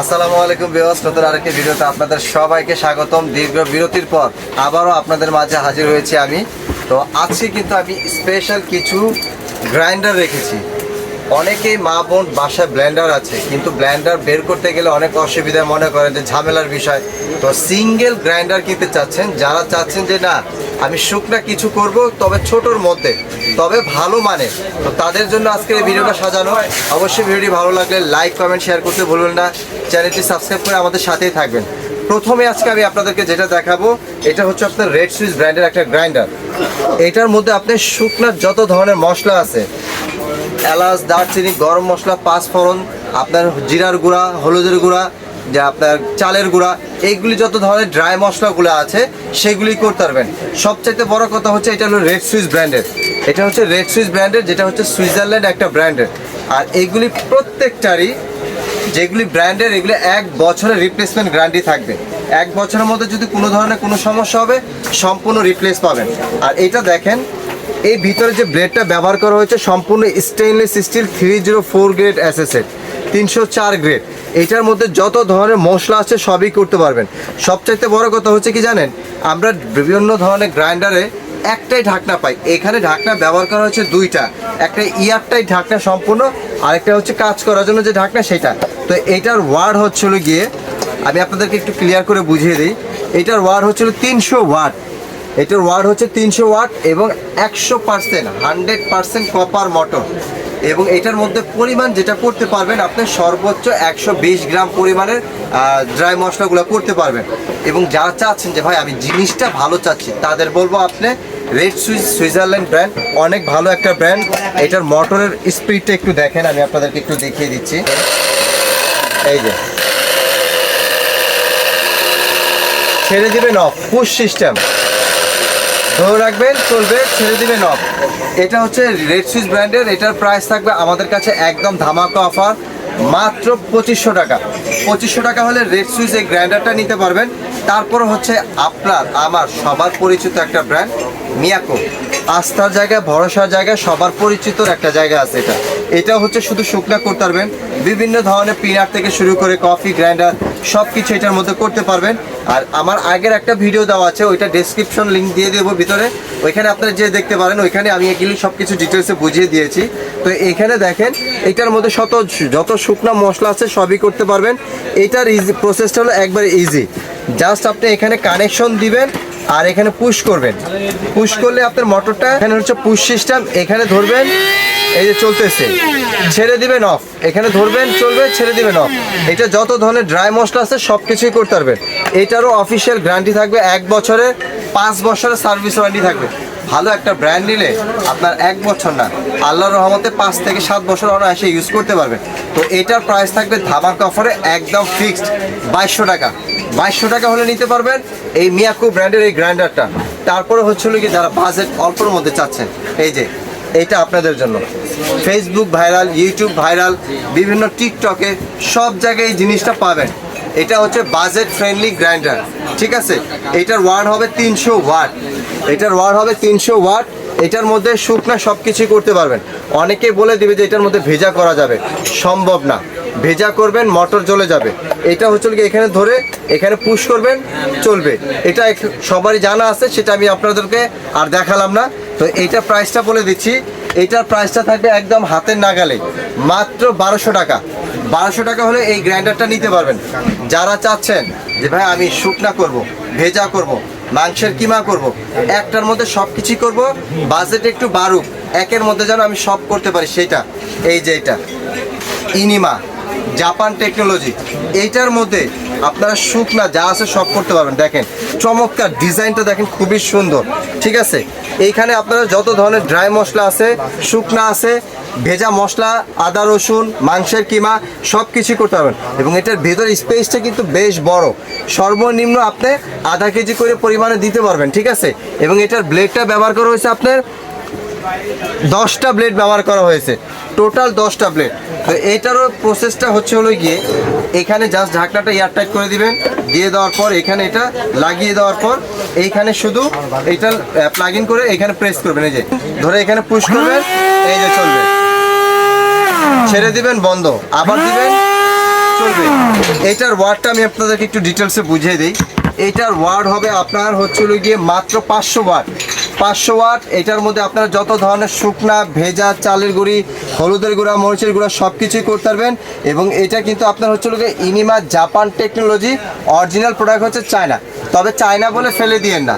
আসসালামু আলাইকুম বেওয়াজ নতুন আরেকটি ভিডিওতে আপনাদের সবাইকে স্বাগতম। দীর্ঘ বিরতির পর আবারও আপনাদের মাঝে হাজির হয়েছি আমি। তো আজকে কিন্তু আমি স্পেশাল কিছু গ্রাইন্ডার রেখেছি। অনেকেই মা বোন বাসায় ব্ল্যান্ডার আছে, কিন্তু ব্ল্যান্ডার বের করতে গেলে অনেক অসুবিধা মনে করে যে ঝামেলার বিষয়। তো সিঙ্গেল গ্রাইন্ডার কিনতে চাচ্ছেন, যারা চাচ্ছেন যে না, আমি শুকনা কিছু করব, তবে ছোটোর মধ্যে, তবে ভালো মানে। তো তাদের জন্য আজকের এই ভিডিওটা সাজানো। অবশ্যই ভিডিওটি ভালো লাগলে লাইক, কমেন্ট, শেয়ার করতে ভুলবেন না। চ্যানেলটি সাবস্ক্রাইব করে আমাদের সাথেই থাকবেন। প্রথমে আজকে আমি আপনাদেরকে যেটা দেখাবো, এটা হচ্ছে আপনার রেড সুইচ ব্র্যান্ডের একটা গ্রাইন্ডার। এটার মধ্যে আপনি শুকনার যত ধরনের মশলা আছে এলাচ, দারচিনি, গরম মশলা, পাঁচফোড়ন, আপনার জিরার গুঁড়া, হলুদের গুঁড়া, যে আপনার চালের গুঁড়া, এইগুলি যত ধরনের ড্রাই মশলাগুলো আছে, সেগুলি করতে পারবেন। সবচাইতে বড় কথা হচ্ছে এটা হলো রেড সুইচ ব্র্যান্ডের এটা হচ্ছে রেড সুইচ ব্র্যান্ডের যেটা হচ্ছে সুইজারল্যান্ড একটা ব্র্যান্ডের আর এইগুলি প্রত্যেকটারই, যেগুলি ব্র্যান্ডের এগুলি এক বছরের রিপ্লেসমেন্ট গ্যারান্টি থাকবে। এক বছরের মধ্যে যদি কোনো ধরনের কোনো সমস্যা হবে, সম্পূর্ণ রিপ্লেস পাবেন। আর এটা দেখেন এই ভিতরে যে ব্লেডটা ব্যবহার করা হয়েছে, সম্পূর্ণ stainless steel three zero four grade অ্যাসেসেট তিনশো চার গ্রেড এটার মধ্যে যত ধরনের মশলা আছে, সবই করতে পারবেন। সবচাইতে বড় কথা হচ্ছে কি জানেন, আমরা বিভিন্ন ধরনের গ্রাইন্ডারে একটাই ঢাকনা পাই। এখানে ঢাকনা ব্যবহার করা হয়েছে দুইটা। একটা ইয়ারটাই ঢাকনা সম্পূর্ণ, আরেকটা হচ্ছে কাজ করার জন্য যে ঢাকনা, সেটা। তো এটার ওয়ার্ড হচ্ছিল গিয়ে, আমি আপনাদেরকে একটু ক্লিয়ার করে বুঝিয়ে দিই, এটার ওয়ার্ড হচ্ছিল তিনশো ওয়াট। এটার ওয়ার্ড হচ্ছে তিনশো ওয়াট এবং একশো percent, hundred percent copper motor. এবং এটার মধ্যে পরিমাণ যেটা করতে পারবেন, আপনি সর্বোচ্চ একশো বিশ গ্রাম পরিমাণের ড্রাই মশলাগুলো করতে পারবেন। এবং যারা চাচ্ছেন যে, ভাই, আমি জিনিসটা ভালো চাচ্ছি, তাদের বলব আপনি রেড সুইচ সুইজারল্যান্ড ব্র্যান্ড অনেক ভালো একটা ব্র্যান্ড এটার মোটরের স্পিডটা একটু দেখেন, আমি আপনাদেরকে একটু দেখিয়ে দিচ্ছি। এই যে। ছেড়ে দিবেন অফ সিস্টেম ধরে রাখবেন, চলবে, ছেড়ে দিবেন অফ এটা হচ্ছে রেড সুইচ ব্র্যান্ডের এটার প্রাইস থাকবে আমাদের কাছে একদম ধামাকা অফার মাত্র পঁচিশশো টাকা। পঁচিশশো টাকা হলে রেড সুইচ এই গ্রাইন্ডারটা নিতে পারবেন। তারপর হচ্ছে আপনার, আমার সবার পরিচিত একটা ব্র্যান্ড মিয়াকো আস্থার জায়গায় ভরসার জায়গায় সবার পরিচিত একটা জায়গা আছে এটা। এটা হচ্ছে শুধু শুকনা করতে পারবেন বিভিন্ন ধরনের পিনার থেকে শুরু করে কফি গ্রাইন্ডার সব কিছু এটার মধ্যে করতে পারবেন। আর আমার আগের একটা ভিডিও দেওয়া আছে, ওইটা ডেসক্রিপশন লিঙ্ক দিয়ে দেবো ভিতরে। ওইখানে আপনারা যে দেখতে পারেন, ওইখানে আমি এগুলি সব কিছু ডিটেলসে বুঝিয়ে দিয়েছি। তো এখানে দেখেন, এটার মধ্যে শত, যত শুকনা মশলা আছে, সবই করতে পারবেন। এটার ইজি প্রসেসটা হলো একবার ইজি জাস্ট আপনি এখানে কানেকশন দিবেন আর এখানে পুশ করবেন। পুশ করলে আপনার মোটরটা এখানে হচ্ছে পুশ সিস্টেম এখানে ধরবেন, এই যে চলতেছে। ছেড়ে দিবেন অফ এখানে ধরবেন, চলবে, ছেড়ে দিবেন অফ এটা যত ধরনের ড্রাই মশলা আছে সব কিছুই করতে পারবেন। এটারও অফিসিয়াল গ্যারান্টি থাকবে, এক বছরে পাঁচ বছরের সার্ভিস ওয়ারেন্টি থাকবে। ভালো একটা ব্র্যান্ড নিলে আপনার এক বছর না, আল্লাহর রহমতে পাঁচ থেকে সাত বছর অনায়াসে ইউজ করতে পারবেন তো এটার প্রাইস থাকবে ধামাক অফারে একদম ফিক্সড বাইশশো টাকা। বাইশশো টাকা হলে নিতে পারবেন এই মিয়াকু ব্র্যান্ডের এই গ্রাইন্ডারটা। তারপরে হচ্ছিল কি, যারা বাজেট অল্পর মধ্যে চাচ্ছেন, এই যে এইটা আপনাদের জন্য। ফেসবুক ভাইরাল ইউটিউব ভাইরাল বিভিন্ন টিকটকে সব জায়গায় এই জিনিসটা পাবেন। এটা হচ্ছে বাজেট ফ্রেন্ডলি গ্রাইন্ডার ঠিক আছে? এটার ওয়ার্ড হবে তিনশো ওয়াট এটার ওয়ার্ড হবে তিনশো ওয়াট এটার মধ্যে শুকনা সব কিছুই করতে পারবেন। অনেকে বলে দিবে যে এটার মধ্যে ভেজা করা যাবে। সম্ভব না। ভেজা করবেন, মোটর জ্বলে যাবে। এটা হচ্ছে কি এখানে ধরে, এখানে পুশ করবেন, চলবে। এটা সবারই জানা আছে, সেটা আমি আপনাদেরকে আর দেখালাম না। তো এইটা প্রাইসটা বলে দিচ্ছি। এইটার প্রাইসটা থাকবে একদম হাতের নাগালে। মাত্র বারোশো টাকা। বারোশো টাকা হলে এই গ্রাইন্ডারটা নিতে পারবেন। যারা চাচ্ছেন যে ভাই আমি শুকনা করব, ভেজা করব, মাংসের কিমা করব, একটার মধ্যে সব কিছুই করব বাজেট একটু বাড়ুক, একের মধ্যে যেন আমি সব করতে পারি সেটা। এই যে এটা। ইনিমা, জাপান টেকনোলজি, এইটার মধ্যে আপনারা শুকনা যা আছে সব করতে পারবেন। দেখেন, চমৎকার ডিজাইনটা দেখেন, খুবই সুন্দর। ঠিক আছে? এইখানে আপনারা যত ধরনের ড্রাই মশলা আছে, শুকনা আছে, ভেজা মশলা, আদা, রসুন, মাংসের কিমা সব কিছুই করতে পারবেন। এবং এটার ভেতর স্পেসটা কিন্তু বেশ বড়। সর্বনিম্ন আপনি আধা কেজি করে পরিমাণে দিতে পারবেন, ঠিক আছে? এবং এটার ব্লেডটা ব্যবহার করা হয়েছে আপনার দশটা ব্লেড ব্যবহার করা হয়েছে। টোটাল দশটা ব্লেড তো এইটারও প্রসেসটা হচ্ছে হলো গিয়ে, এখানে জাস্ট ঢাকনাটা এয়ারটাইট করে দিবেন। দিয়ে দেওয়ার পর এখানে এটা লাগিয়ে দেওয়ার পর, এইখানে শুধু এটা প্লাগ ইন করে এখানে প্রেস করবেন। এই যে, ধরে এখানে পুশ করবেন, এই যে চলবে। ছেড়ে দিবেন, বন্ধ। আবার দিবেন, চলবে। এইটার ওয়ার্ডটা আমি আপনাদেরকে একটু ডিটেলসে বুঝিয়ে দিই। এইটার ওয়ার্ড হবে আপনার হচ্ছে গিয়ে মাত্র পাঁচশো ওয়াট পাঁচশো ওয়াট। এটার মধ্যে আপনারা যত ধরনের শুকনা, ভেজা চালের গুঁড়ি, হলুদের গুঁড়া, মরিচের গুঁড়া সব কিছুই করতে পারবেন। এবং এটা কিন্তু আপনার হচ্ছে ইনিমা জাপান টেকনোলজি অরিজিনাল প্রোডাক্ট হচ্ছে চায়না। তবে চায়না বলে ফেলে দিয়েন না।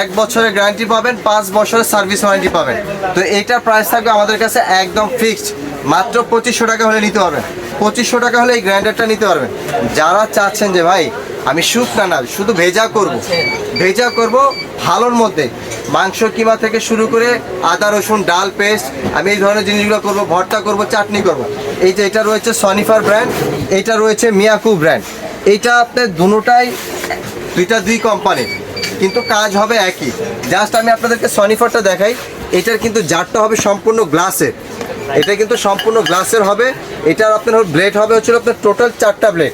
এক বছরের গ্যারান্টি পাবেন, পাঁচ বছরের সার্ভিস ওয়ারেন্টি পাবেন। তো এইটার প্রাইস থাকবে আমাদের কাছে একদম ফিক্সড। মাত্র পঁচিশশো টাকা হলে নিতে পারবেন। পঁচিশশো টাকা হলে এই গ্রাইন্ডারটা নিতে পারবেন। যারা চাচ্ছেন যে ভাই আমি শুকনা না শুধু ভেজা করব। ভেজা করব ভালোর মধ্যে। মাংস কিমা থেকে শুরু করে আদা রসুন ডাল পেস্ট আমি এই ধরনের জিনিসগুলো করব ভর্তা করব চাটনি করব। এই যে এটা রয়েছে সনিফার ব্র্যান্ড এটা রয়েছে মিয়াকু ব্র্যান্ড। এইটা আপনার দুটোটাই দুইটা দুই কোম্পানির কিন্তু কাজ হবে একই। জাস্ট আমি আপনাদেরকে সনিফারটা দেখাই এটার কিন্তু জারটা হবে সম্পূর্ণ গ্লাসের এটা কিন্তু সম্পূর্ণ গ্লাসের হবে এটার আপনার ব্লেড হবে হচ্ছিল আপনার টোটাল চারটা ব্লেড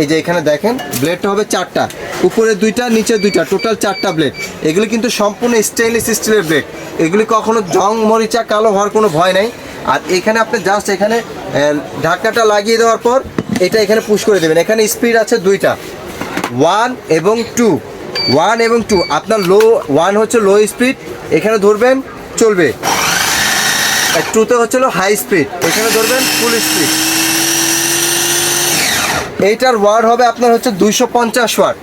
এই যে এখানে দেখেন ব্লেডটা হবে চারটা। উপরে দুইটা, নিচে দুইটা টোটাল চারটা ব্লেড এগুলি কিন্তু সম্পূর্ণ স্টেনলেস স্টিলের ব্লেড এগুলি কখনো জং, মরিচা, কালো হওয়ার কোনো ভয় নাই। আর এখানে আপনি জাস্ট এখানে ঢাকনাটা লাগিয়ে দেওয়ার পর এটা এখানে পুশ করে দেবেন। এখানে স্পিড আছে দুইটা। ওয়ান এবং টু ওয়ান এবং টু আপনার লো ওয়ান হচ্ছে লো স্পিড এখানে ধরবেন, চলবে। টুতে হচ্ছিল হাই স্পিড এখানে ধরবেন ফুল স্পিড এইটার ওয়ার্ড হবে আপনার হচ্ছে দুইশো পঞ্চাশ ওয়াট।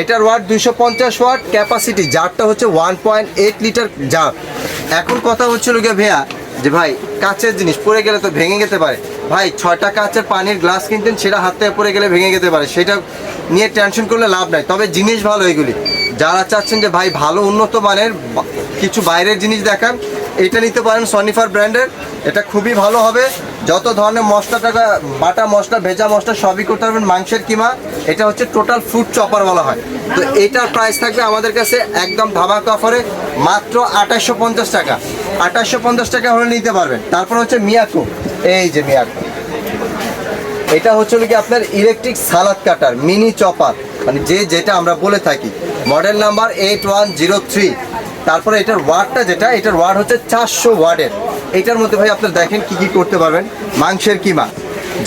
এটার ওয়াট দুইশো পঞ্চাশ ওয়াট ক্যাপাসিটি জারটা হচ্ছে one point eight litre jar এখন কথা হচ্ছিল গিয়ে ভাইয়া, যে ভাই, কাচের জিনিস পড়ে গেলে তো ভেঙে যেতে পারে। ভাই, ছয়টা কাচের পানির গ্লাস কিনতেন, সেটা হাত থেকে পড়ে গেলে ভেঙে যেতে পারে। সেটা নিয়ে টেনশন করলে লাভ নাই। তবে জিনিস ভালো এগুলি। যারা চাচ্ছেন যে ভাই, ভালো উন্নত মানের কিছু বাইরের জিনিস দেখান, এটা নিতে পারেন সনিফার ব্র্যান্ডের এটা খুবই ভালো হবে। যত ধরনের মশলা টাকা বাটা মশলা, ভেজা মশলা সবই করতে পারবেন। মাংসের কিমা, এটা হচ্ছে টোটাল ফুড চপার বলা হয়। তো এটার প্রাইস থাকবে আমাদের কাছে একদম ধামাকা অফারে মাত্র আঠাশশো পঞ্চাশ টাকা। আঠাশশো পঞ্চাশ টাকা হলে নিতে পারবেন। তারপর হচ্ছে মিয়াকো। এই যে মিয়াকো। এটা হচ্ছে কি আপনার electric salad cutter mini chopper মানে যে যেটা আমরা বলে থাকি। Model number eight one zero three তারপরে এটার ওয়ার্ডটা যেটা, এটার ওয়ার্ড হচ্ছে চারশো ওয়ার্ডের। এটার মধ্যে ভাই আপনার দেখেন কি কি করতে পারবেন। মাংসের কিমা,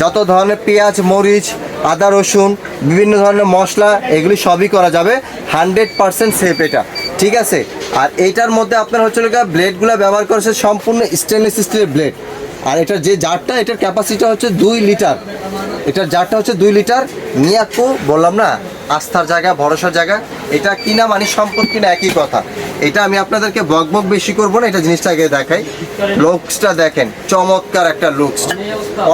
যত ধরনের পেঁয়াজ, মরিচ, আদা, রসুন, বিভিন্ন ধরনের মশলা, এগুলি সবই করা যাবে। হান্ড্রেড পার্সেন্ট সেফ এটা, ঠিক আছে? আর এইটার মধ্যে আপনার হচ্ছে ব্লেডগুলো ব্যবহার করেছে সম্পূর্ণ স্টেনলেস স্টিলের ব্লেড। আর এটার যে জারটা, এটার ক্যাপাসিটি হচ্ছে দুই লিটার। এটার জারটা হচ্ছে দুই লিটার। মিয়াকো, বললাম না? আস্থার জায়গা, ভরসার জায়গা, এটা কিনা মানে সম্পদ কিনা একই কথা। এটা আমি আপনাদেরকে বক বক বেশি করব না, এটা জিনিসটা আগে দেখাই। লুকসটা দেখেন, চমৎকার একটা লুকস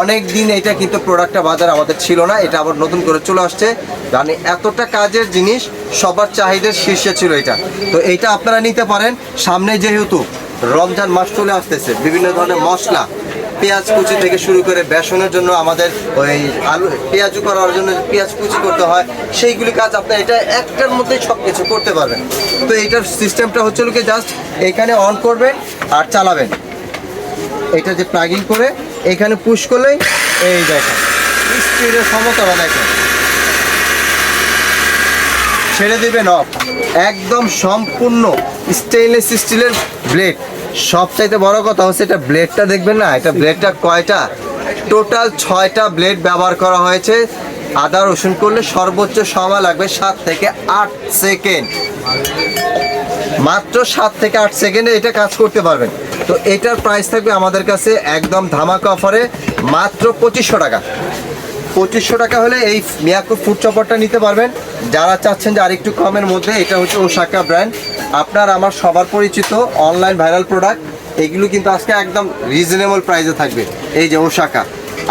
অনেক দিন এটা কিন্তু প্রোডাক্টটা বাজার আমাদের ছিল না, এটা আবার নতুন করে চলে আসছে। মানে এতটা কাজের জিনিস, সবার চাহিদার শীর্ষে ছিল এটা। তো এইটা আপনারা নিতে পারেন, সামনে যেহেতু রমজান মাস চলে আসতেছে, বিভিন্ন ধরনের মশলা পেঁয়াজ কুচি থেকে শুরু করে বেসনের জন্য আমাদের ওই আলু, পেঁয়াজ করার জন্য পেঁয়াজ কুচি করতে হয়। সেইগুলি কাজ আপনি এটা একটার মধ্যেই সব কিছু করতে পারবেন। তো এইটার সিস্টেমটা হচ্ছে লোকে জাস্ট এখানে অন করবেন আর চালাবেন। এটা যে প্লাগিং করে এখানে পুশ করলেই এই দেখেন স্পিডের ক্ষমতাটা দেখেন। ছেড়ে দেবেন অফ একদম সম্পূর্ণ স্টেইনলেস স্টিলের ব্লেড সবচাইতে বড় কথা হচ্ছে এটা ব্লেডটা দেখবেন না? এটা ব্লেডটা কয়টা? টোটাল ছয়টা ব্লেড ব্যবহার করা হয়েছে। আদা, রসুন করলে সর্বোচ্চ সময় লাগবে সাত থেকে আট সেকেন্ড মাত্র সাত থেকে আট সেকেন্ডে এটা কাজ করতে পারবেন। তো এটার প্রাইস থাকবে আমাদের কাছে একদম ধামাকা অফারে মাত্র পঁচিশশো টাকা। পঁচিশশো টাকা হলে এই মিয়াকো ফুড চপারটা নিতে পারবেন। যারা চাচ্ছেন যে আরেকটু কমের মধ্যে, এটা হচ্ছে ওশাকা ব্র্যান্ড আপনার আমার সবার পরিচিত অনলাইন ভাইরাল প্রোডাক্ট এগুলো কিন্তু আজকে একদম রিজনেবল প্রাইসে থাকবে। এই যে ওশাকা।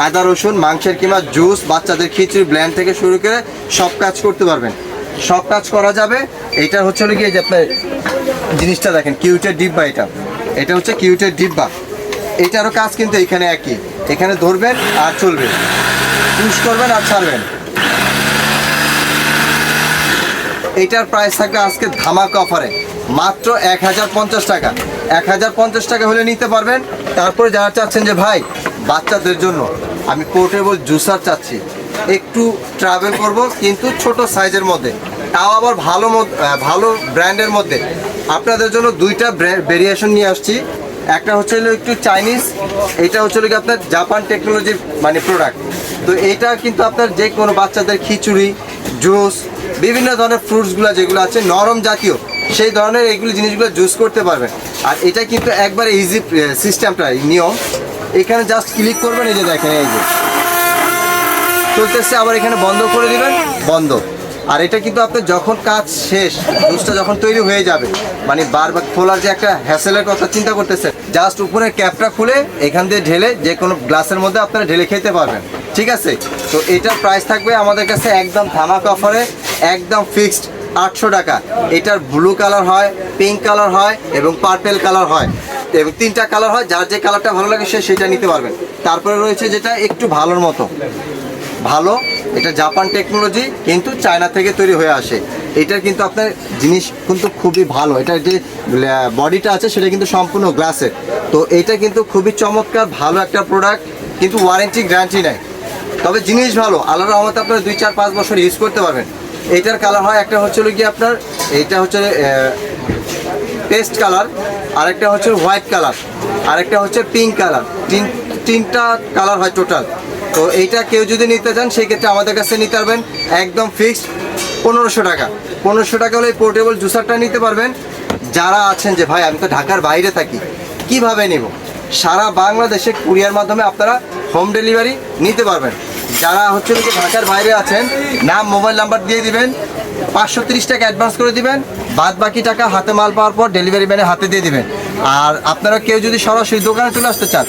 আদা, রসুন, মাংসের কিংবা জুস বাচ্চাদের খিচুড়ি ব্ল্যান্ড থেকে শুরু করে সব কাজ করতে পারবেন। সব কাজ করা যাবে। এটা হচ্ছে হলো গিয়ে যে আপনার জিনিসটা দেখেন, কিউটের ডিব্বা এটা। এটা হচ্ছে কিউটের ডিব্বা। এটারও কাজ কিন্তু এখানে একই। এখানে ধরবেন আর চলবে। পুশ করবেন আর ছাড়বেন। এটার প্রাইস থাকবে আজকে ধামাকা অফারে মাত্র এক হাজার পঞ্চাশ টাকা। এক হাজার পঞ্চাশ টাকা হলে নিতে পারবেন। তারপরে যারা চাচ্ছেন যে, ভাই, বাচ্চাদের জন্য আমি পোর্টেবল জুসার চাচ্ছি। একটু ট্রাভেল করব, কিন্তু ছোট সাইজের মধ্যে। তাও আবার ভালো ভালো ব্র্যান্ডের মধ্যে। আপনাদের জন্য দুইটা ভেরিয়েশন নিয়ে আসছি। একটা হচ্ছে একটু চাইনিজ এটা হচ্ছে কি আপনার জাপান টেকনোলজির মানে প্রোডাক্ট তো এটা কিন্তু আপনার যে কোনো বাচ্চাদের খিচুড়ি, জুস, বিভিন্ন ধরনের ফ্রুটসগুলো যেগুলো আছে, নরম জাতীয়, সেই ধরনের এইগুলো জিনিসগুলো জুস করতে পারবেন। আর এটা কিন্তু একবারে ইজি সিস্টেমটা নিয়ম। এখানে জাস্ট ক্লিক করবেন, এই যে দেখেন, এই যে। চলতেছে, আবার এখানে বন্ধ করে দিবেন, বন্ধ। আর এটা কিন্তু আপনার যখন কাজ শেষ, জুসটা যখন তৈরি হয়ে যাবে মানে বারবার খোলার যে একটা হ্যাসেলের কথা চিন্তা করতেছে জাস্ট উপরের ক্যাপটা খুলে এখান দিয়ে ঢেলে যে কোনো গ্লাসের মধ্যে আপনারা ঢেলে খেতে পারবেন। ঠিক আছে? তো এটার প্রাইস থাকবে আমাদের কাছে একদম ধামাক অফারে একদম ফিক্সড আটশো টাকা। এটার ব্লু কালার হয় পিঙ্ক কালার হয় এবং পার্পেল কালার হয়। এবং তিনটা কালার হয়, যার যে কালারটা ভালো লাগে সে সেটা নিতে পারবেন। তারপরে রয়েছে যেটা একটু ভালোর মতো। ভালো, এটা জাপান টেকনোলজি কিন্তু চায়না থেকে তৈরি হয়ে আসে। এটার কিন্তু আপনার জিনিস কিন্তু খুবই ভালো। এটার যে বডিটা আছে সেটা কিন্তু সম্পূর্ণ গ্লাসের তো এটা কিন্তু খুবই চমৎকার, ভালো একটা প্রোডাক্ট কিন্তু ওয়ারেন্টি গ্যারান্টি নেই। তবে জিনিস ভালো, আল্লাহ রহমতে আপনারা দুই, চার, পাঁচ বছর ইউজ করতে পারবেন। এইটার কালার হয়, একটা হচ্ছে গিয়ে আপনার, এইটা হচ্ছে পেস্ট কালার আরেকটা হচ্ছে হোয়াইট কালার আরেকটা হচ্ছে পিঙ্ক কালার তিন, তিনটা কালার হয় টোটাল তো এইটা কেউ যদি নিতে চান সেই ক্ষেত্রে আমাদের কাছে নিতে পারবেন, একদম ফিক্সড পনেরোশো টাকা। পনেরোশো টাকা হলে পোর্টেবল জুসারটা নিতে পারবেন। যারা আছেন যে, ভাই, আমি তো ঢাকার বাইরে থাকি, কীভাবে নেব? সারা বাংলাদেশে কুরিয়ার মাধ্যমে আপনারা হোম ডেলিভারি নিতে পারবেন। যারা হচ্ছে যে ঢাকার বাইরে আছেন, নাম, মোবাইল নাম্বার দিয়ে দিবেন, পাঁচশো তিরিশ টাকা অ্যাডভান্স করে দিবেন বাদ বাকি টাকা হাতে মাল পাওয়ার পর ডেলিভারি ম্যানের হাতে দিয়ে দিবেন। আর আপনারা কেউ যদি সরাসরি দোকানে চলে আসতে চান,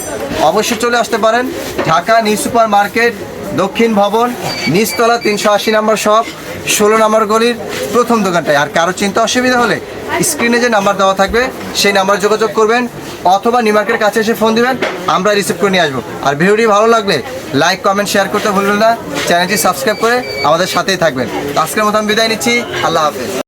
অবশ্যই চলে আসতে পারেন। ঢাকা নিউ সুপার মার্কেট, দক্ষিণ ভবন, নিচতলা তিনশো আশি নম্বর শপ, ষোলো নম্বর গলির প্রথম দোকানটায়। আর কারও চিন্তা অসুবিধা হলে স্ক্রিনে যে নাম্বার দেওয়া থাকবে, সেই নাম্বারে যোগাযোগ করবেন, অথবা নিমার্কের কাছে এসে ফোন দিবেন, আমরা রিসিভ করে নিয়ে আসব। আর ভিডিওটি ভালো লাগলে লাইক কমেন্ট শেয়ার করতে ভুলবেন না। চ্যানেলটি সাবস্ক্রাইব করে আমাদের সাথেই থাকবেন। আজকের মতো আমি বিদায় নিচ্ছি। আল্লাহ হাফেজ।